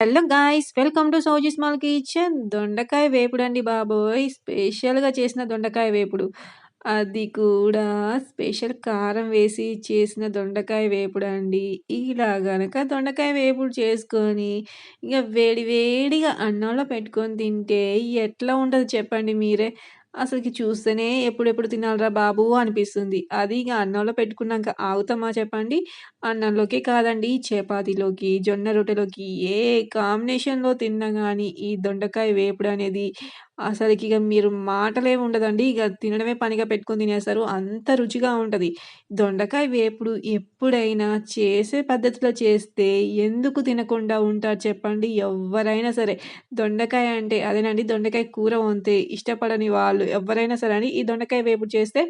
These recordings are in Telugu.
Hello guys welcome to Sowji small kitchen. దొండకాయ వేపుడు అండి బాబోయ్ స్పెషల్గా చేసిన దొండకాయ వేపుడు. అది కూడా స్పెషల్ కారం వేసి చేసిన దొండకాయ వేపుడు అండి ఇలా గనక దొండకాయ వేపుడు చేసుకొని ఇంకా వేడి వేడిగా అన్నంలో పెట్టుకొని తింటే ఎట్లా ఉంటుంది చెప్పండి మీరే? అసలుకి చూస్తేనే ఎప్పుడెప్పుడు తినాలిరా బాబు అనిపిస్తుంది. అది ఇక అన్నంలో పెట్టుకున్నాక ఆగుతామా చెప్పండి? అన్నంలోకే కాదండి చపాతీలోకి, జొన్న రొట్టెలోకి ఏ కాంబినేషన్‌లో తిన్నా కానీ ఈ దొండకాయ వేపుడు అనేది అసలుకి ఇక మీరు మాటలే ఉండదండి. ఇక తినడమే పనిగా పెట్టుకొని తినేస్తారు. అంత రుచిగా ఉంటుంది దొండకాయ వేపుడు ఎప్పుడైనా చేసే పద్ధతిలో చేస్తే ఎందుకు తినకుండా ఉంటారు చెప్పండి? ఎవరైనా సరే. దొండకాయ అంటే అదేనండి దొండకాయ కూర వంతే ఇష్టపడని వాళ్ళు ఎవరైనా సరే అని ఈ దొండకాయ వేపుడు చేస్తే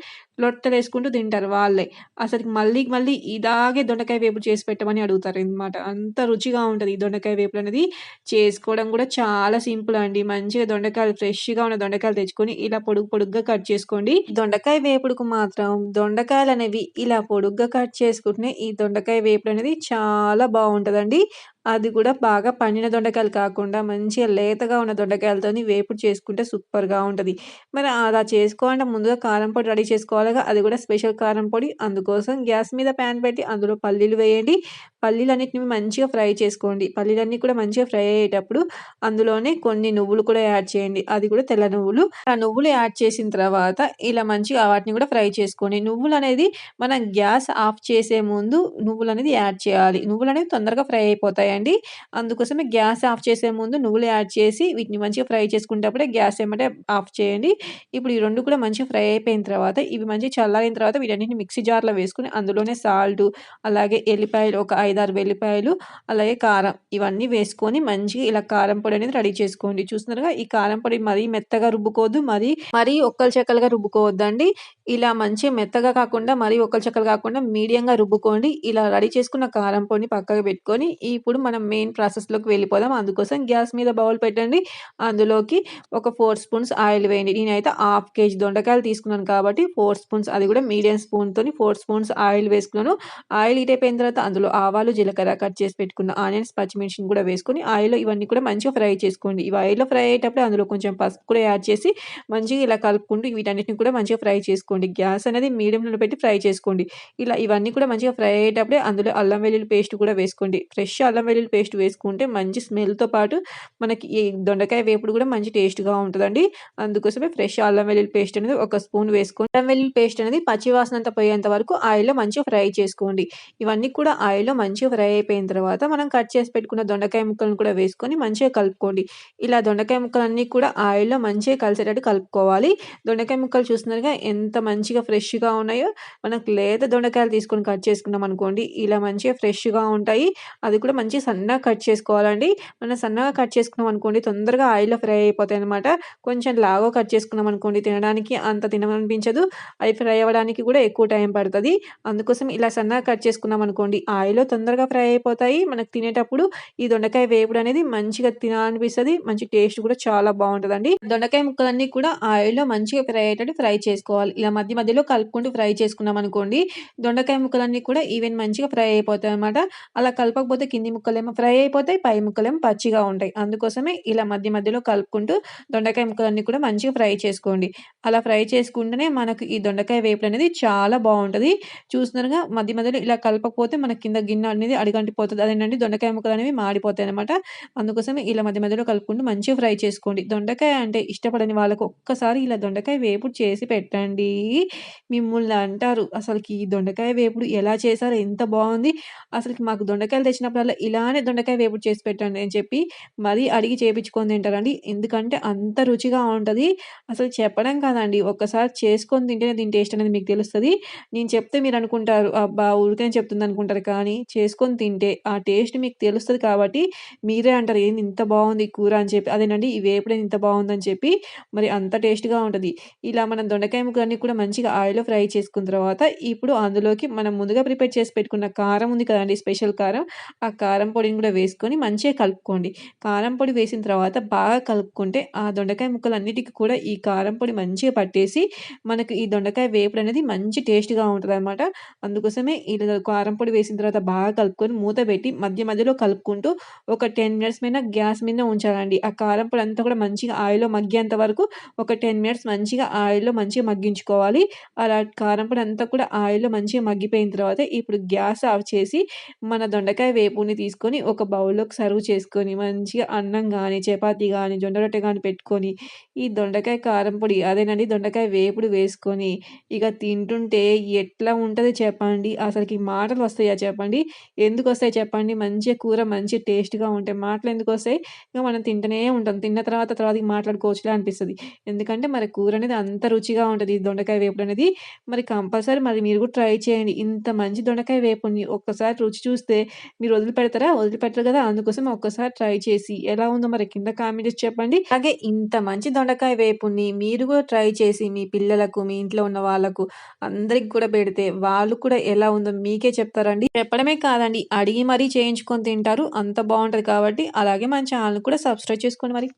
లొట్టలేసుకుంటూ తింటారు వాళ్ళే. అసలుకి మళ్ళీ మళ్ళీ ఇలాగే దొండకాయ వేపుడు చేసి పెట్టమని అడుగుతారు అనమాట అంత రుచిగా ఉంటుంది ఈ దొండకాయ వేపుడు అనేది. చేసుకోవడం కూడా చాలా సింపుల్ అండి. మంచిగా దొండకాయలు ఫ్రెష్ ఫ్రెష్‌గా ఉన్న దొండకాయలు తెచ్చుకొని ఇలా పొడుగు పొడుగ్గా కట్ చేసుకోండి. దొండకాయ వేపుడుకు మాత్రం దొండకాయలు అనేవి ఇలా పొడుగ్గా కట్ చేసుకుంటే ఈ దొండకాయ వేపుడు అనేది చాలా బాగుంటుందండి అది కూడా బాగా పండిన దొండకాయలు కాకుండా మంచిగా లేతగా ఉన్న దొండకాయలతోని వేపుడు చేసుకుంటే సూపర్‌గా ఉంటుంది మరి అలా చేసుకోవాలంటే ముందుగా కారం పొడి రెడీ చేసుకోవాలిగా. అది కూడా స్పెషల్ కారం పొడి. అందుకోసం గ్యాస్ మీద ప్యాన్ పెట్టి అందులో పల్లీలు వేయండి. పల్లీలన్నిటిని మంచిగా ఫ్రై చేసుకోండి. పల్లీలన్నీ కూడా మంచిగా ఫ్రై అయ్యేటప్పుడు అందులోనే కొన్ని నువ్వులు కూడా యాడ్ చేయండి. అది కూడా తెల్ల నువ్వులు. ఆ నువ్వులు యాడ్ చేసిన తర్వాత ఇలా మంచిగా వాటిని కూడా ఫ్రై చేసుకోండి. నువ్వులు అనేది మనం గ్యాస్ ఆఫ్ చేసే ముందు నువ్వులు అనేది యాడ్ చేయాలి. నువ్వులు అనేవి తొందరగా ఫ్రై అయిపోతాయి ఉంటాయండి అందుకోసమే గ్యాస్ ఆఫ్ చేసే ముందు నువ్వులు యాడ్ చేసి వీటిని మంచిగా ఫ్రై చేసుకునేటప్పుడే గ్యాస్ ఏమంటే ఆఫ్ చేయండి. ఇప్పుడు ఈ రెండు కూడా మంచిగా ఫ్రై అయిపోయిన తర్వాత ఇవి మంచిగా చల్లారిన తర్వాత వీటన్నిటిని మిక్సీ జార్‌లో వేసుకొని అందులోనే సాల్ట్ అలాగే ఎల్లిపాయలు ఒక 5, 6 వెల్లిపాయలు, అలాగే కారం ఇవన్నీ వేసుకొని మంచిగా ఇలా కారం పొడి అనేది రెడీ చేసుకోండి. చూస్తున్నారుగా ఈ కారం పొడి మరీ మెత్తగా రుబ్బుకోవద్దు. మరీ మరీ ఒక్కలు చెక్కలుగా రుబ్బుకోవద్దండి. ఇలా మంచిగా మెత్తగా కాకుండా మరీ ఒక్కలు చెక్కలు కాకుండా మీడియంగా రుబ్బుకోండి. ఇలా రెడీ చేసుకున్న కారం పొడిని పక్కకు పెట్టుకొని ఇప్పుడు మనం మెయిన్ ప్రాసెస్‌లోకి వెళ్ళిపోదాం. అందుకోసం గ్యాస్ మీద బౌల్ పెట్టండి. అందులోకి ఒక ఫోర్ స్పూన్స్ ఆయిల్ వేయండి. నేనైతే హాఫ్ కేజీ దొండకాయలు తీసుకున్నాను కాబట్టి ఫోర్ స్పూన్స్ అది కూడా మీడియం స్పూన్‌తోని ఫోర్ స్పూన్స్ ఆయిల్ వేసుకున్నాను. ఆయిల్ హీట్ అయిపోయిన తర్వాత అందులో ఆవాలు, జీలకర్ర కట్ చేసి పెట్టుకున్న ఆనియన్స్, పచ్చిమిర్చిని కూడా వేసుకొని ఆయిల్‌లో ఇవన్నీ కూడా మంచిగా ఫ్రై చేసుకోండి. ఇవి ఆయిల్‌లో ఫ్రై అయ్యేటప్పుడు అందులో కొంచెం పసుపు కూడా యాడ్ చేసి మంచిగా ఇలా కలుపుకుంటూ వీటన్నిటిని కూడా మంచిగా ఫ్రై చేసుకోండి. గ్యాస్ అనేది మీడియంలో పెట్టి ఫ్రై చేసుకోండి. ఇలా ఇవన్నీ కూడా మంచిగా ఫ్రై అయ్యేటప్పుడే అందులో అల్లం వెల్లుల్లి పేస్ట్ కూడా వేసుకోండి. ఫ్రెష్ అల్లం వెల్లుల్లి పేస్ట్ వేసుకుంటే మంచి స్మెల్‌తో పాటు మనకి ఈ దొండకాయ వేపుడు కూడా మంచి టేస్ట్‌గా ఉంటుందండి అందుకోసమే ఫ్రెష్ అల్లం వెల్లుల్లి పేస్ట్ అనేది ఒక స్పూన్ వేసుకొని అల్లం వెల్లుల్లి పేస్ట్ అనేది పచ్చివాసన అంతా పోయేంత వరకు ఆయిల్‌లో మంచిగా ఫ్రై చేసుకోండి. ఇవన్నీ కూడా ఆయిల్‌లో మంచిగా ఫ్రై అయిపోయిన తర్వాత మనం కట్ చేసి పెట్టుకున్న దొండకాయ ముక్కలను కూడా వేసుకొని మంచిగా కలుపుకోండి. ఇలా దొండకాయ ముక్కలన్నీ కూడా ఆయిల్‌లో మంచిగా కలిసేటట్టు కలుపుకోవాలి. దొండకాయ ముక్కలు చూస్తున్నారుగా ఎంత మంచిగా ఫ్రెష్‌గా ఉన్నాయో. మనకు లేత దొండకాయలు తీసుకొని కట్ చేసుకున్నాం అనుకోండి ఇలా మంచిగా ఫ్రెష్‌గా ఉంటాయి. అది కూడా మంచి సన్నగా కట్ చేసుకోవాలండి. మనం సన్నగా కట్ చేసుకున్నాం అనుకోండి తొందరగా ఆయిల్‌లో ఫ్రై అయిపోతాయన్నమాట. కొంచెం లాగో కట్ చేసుకున్నాం అనుకోండి తినడానికి అంత తినాలనిపించదు. అవి ఫ్రై అవ్వడానికి కూడా ఎక్కువ టైం పడుతుంది అందుకోసం ఇలా సన్నగా కట్ చేసుకున్నాం అనుకోండి ఆయిల్‌లో తొందరగా ఫ్రై అయిపోతాయి. మనకు తినేటప్పుడు ఈ దొండకాయ వేపుడు అనేది మంచిగా తినాలనిపిస్తది. మంచి టేస్ట్ కూడా చాలా బాగుంటుందండి దొండకాయ ముక్కలన్నీ కూడా ఆయిల్‌లో మంచిగా ఫ్రై అయ్యేటట్టు ఫ్రై చేసుకోవాలి. ఇలా మధ్య మధ్యలో కలుపుకుంటూ ఫ్రై చేసుకున్నాం అనుకోండి దొండకాయ ముక్కలన్నీ కూడా ఈవెన్ మంచిగా ఫ్రై అయిపోతాయన్నమాట. అలా కలపకపోతే కింది ముక్కలేమో ఫ్రై అయిపోతాయి. పై ముక్కలేమో పచ్చిగా ఉంటాయి. అందుకోసమే ఇలా మధ్య మధ్యలో కలుపుకుంటూ దొండకాయ ముక్కలన్నీ కూడా మంచిగా ఫ్రై చేసుకోండి. అలా ఫ్రై చేసుకుంటేనే మనకు ఈ దొండకాయ వేపుడు అనేది చాలా బాగుంటుంది చూస్తున్నారుగా మధ్య మధ్యలో ఇలా కలపకపోతే మన కింద గిన్నె అనేది అడిగంటిపోతుంది అదేనండి దొండకాయ ముక్కలు అనేవి మాడిపోతాయి అనమాట అందుకోసమే ఇలా మధ్య మధ్యలో కలుపుకుంటూ మంచిగా ఫ్రై చేసుకోండి. దొండకాయ అంటే ఇష్టపడని వాళ్ళకు ఒక్కసారి ఇలా దొండకాయ వేపుడు చేసి పెట్టండి. మిమ్మల్ని అంటారు అసలుకి ఈ దొండకాయ వేపుడు ఎలా చేశారు ఎంత బాగుంది అసలుకి మాకు దొండకాయలు తెచ్చినప్పుడల్లా ఇలా ఇలానే దొండకాయ వేపుడు చేసి పెట్టండి అని చెప్పి మరీ అడిగి చేపించుకొని తింటారండి. ఎందుకంటే అంత రుచిగా ఉంటుంది అసలు చెప్పడం కాదండి ఒక్కసారి చేసుకొని తింటేనే దీని టేస్ట్ అనేది మీకు తెలుస్తుంది నేను చెప్తే మీరు అనుకుంటారు అబ్బా! ఊరికనే చెప్తుంది అనుకుంటారు. కానీ చేసుకొని తింటే ఆ టేస్ట్ మీకు తెలుస్తుంది కాబట్టి మీరే అంటారు ఏంది ఇంత బాగుంది కూర అని చెప్పి. అదేనండి ఈ వేపుడు ఇంత బాగుందని చెప్పి మరి అంత టేస్ట్‌గా ఉంటుంది ఇలా మనం దొండకాయ ముక్కలన్నీ కూడా మంచిగా ఆయిల్‌లో ఫ్రై చేసుకున్న తర్వాత ఇప్పుడు అందులోకి మనం ముందుగా ప్రిపేర్ చేసి పెట్టుకున్న కారం ఉంది కదండి స్పెషల్ కారం. ఆ కారం కారం పొడిని కూడా వేసుకొని మంచిగా కలుపుకోండి. కారం పొడి వేసిన తర్వాత బాగా కలుపుకుంటే ఆ దొండకాయ ముక్కలన్నిటికి కూడా ఈ కారం పొడి మంచిగా పట్టేసి మనకు ఈ దొండకాయ వేపుడు అనేది మంచి టేస్ట్గా ఉంటుంది అనమాట అందుకోసమే ఇలా కారం పొడి వేసిన తర్వాత బాగా కలుపుకొని మూత పెట్టి మధ్య మధ్యలో కలుపుకుంటూ ఒక టెన్ మినిట్స్ మీద గ్యాస్ మీద ఉంచాలండి. ఆ కారం పొడి అంతా కూడా మంచిగా ఆయిల్లో మగ్గేంత వరకు ఒక టెన్ మినిట్స్ మంచిగా ఆయిల్లో మంచిగా మగ్గించుకోవాలి. అలా కారం పొడి అంతా కూడా ఆయిల్లో మంచిగా మగ్గిపోయిన తర్వాత ఇప్పుడు గ్యాస్ ఆఫ్ చేసి మన దొండకాయ వేపుని తీసుకొని ఒక బౌల్లోకి సర్వ్ చేసుకొని మంచిగా అన్నం కానీ చపాతి కానీ జొండ రొట్టె కానీ పెట్టుకొని ఈ దొండకాయ కారం పొడి అదేనండి దొండకాయ వేపుడు వేసుకొని ఇక తింటుంటే ఎట్లా ఉంటుంది చెప్పండి? అసలుకి మాటలు వస్తాయా చెప్పండి? ఎందుకు వస్తాయి చెప్పండి? మంచిగా కూర మంచి టేస్ట్గా ఉంటాయి మాటలు ఎందుకు వస్తాయి? ఇక మనం తింటూనే ఉంటాం. తిన్న తర్వాత తర్వాత మాట్లాడుకోవచ్చులే అనిపిస్తుంది. ఎందుకంటే మరి కూర అనేది అంత రుచిగా ఉంటుంది ఈ దొండకాయ వేపుడు అనేది. మరి కంపల్సరీ మరి మీరు కూడా ట్రై చేయండి. ఇంత మంచి దొండకాయ వేపుడిని ఒక్కసారి రుచి చూస్తే మీరు వదిలిపెడతారు? వదిలిపెట్టరు కదా అందుకోసం ఒక్కసారి ట్రై చేసి ఎలా ఉందో మరి కింద కామెంట్స్ చెప్పండి. అలాగే ఇంత మంచి దొండకాయ వేపుని మీరు కూడా ట్రై చేసి మీ పిల్లలకు మీ ఇంట్లో ఉన్న వాళ్ళకు అందరికి కూడా పెడితే వాళ్ళు కూడా ఎలా ఉందో మీకే చెప్తారండి. చెప్పడమే కాదండి అడిగి మరీ చేయించుకొని తింటారు అంత బాగుంటది కాబట్టి అలాగే మన ఛానల్ కూడా సబ్స్క్రైబ్ చేసుకోండి మరి.